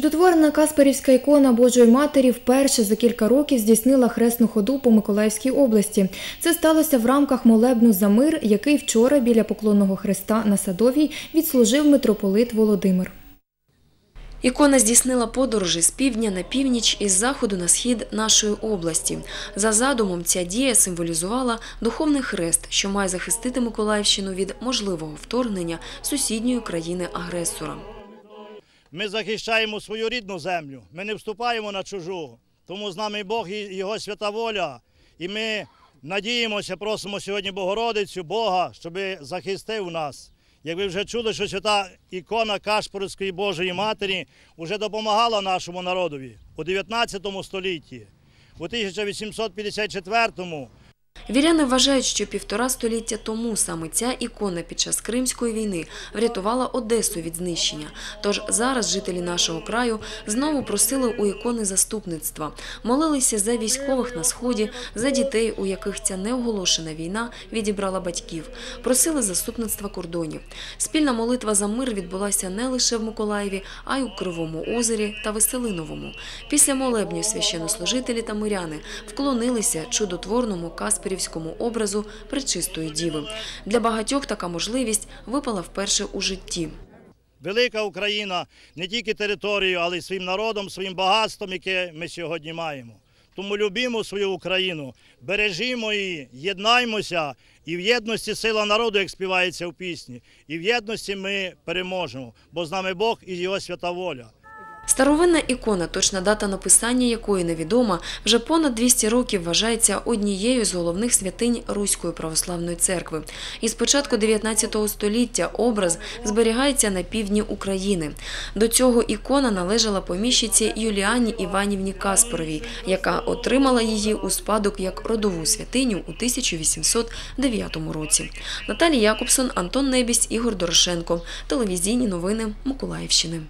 Чудотворна Каспарівська ікона Божої Матері вперше за кілька років здійснила хресну ходу по Миколаївській області. Це сталося в рамках молебну за мир, який вчора біля поклонного хреста на Садовій відслужив митрополит Володимир. Ікона здійснила подорожі з півдня на північ і з заходу на схід нашої області. За задумом, ця дія символізувала духовний хрест, що має захистити Миколаївщину від можливого вторгнення сусідньої країни-агресора. Ми захищаємо свою рідну землю, ми не вступаємо на чужу. Тому з нами Бог і Його свята воля. І ми надіємося, просимо сьогодні Богородицю, Бога, щоб захистив нас. Як ви вже чули, що свята ікона Кашпорської Божої Матері вже допомагала нашому народові у 19 столітті, у 1854-му Віряни вважають, що півтора століття тому саме ця ікона під час Кримської війни врятувала Одесу від знищення. Тож зараз жителі нашого краю знову просили у ікони заступництва, молилися за військових на сході, за дітей, у яких ця неоголошена війна відібрала батьків, просили заступництва кордонів. Спільна молитва за мир відбулася не лише в Миколаєві, а й у Кривому озері та Веселиновому. Після молебню священнослужителі та миряни вклонилися чудотворному Каспарівському образу Пречистої Діви. Для багатьох така можливість випала вперше у житті. велика Україна не тільки територією, але й своїм народом, своїм багатством, яке ми сьогодні маємо. Тому любімо свою Україну, бережімо її, єднаймося, і в єдності сила народу, як співається в пісні, і в єдності ми переможемо, бо з нами Бог і Його свята воля. Старовинна ікона, точна дата написання якої невідома, вже понад 200 років вважається однією з головних святинь Руської православної церкви. І з початку 19 століття образ зберігається на півдні України. До цього ікона належала поміщиці Юліані Іванівні Каспоровій, яка отримала її у спадок як родову святиню у 1809 році. Наталія Якобсон, Антон Небісь, Ігор Дорошенко. Телевізійні новини Миколаївщини.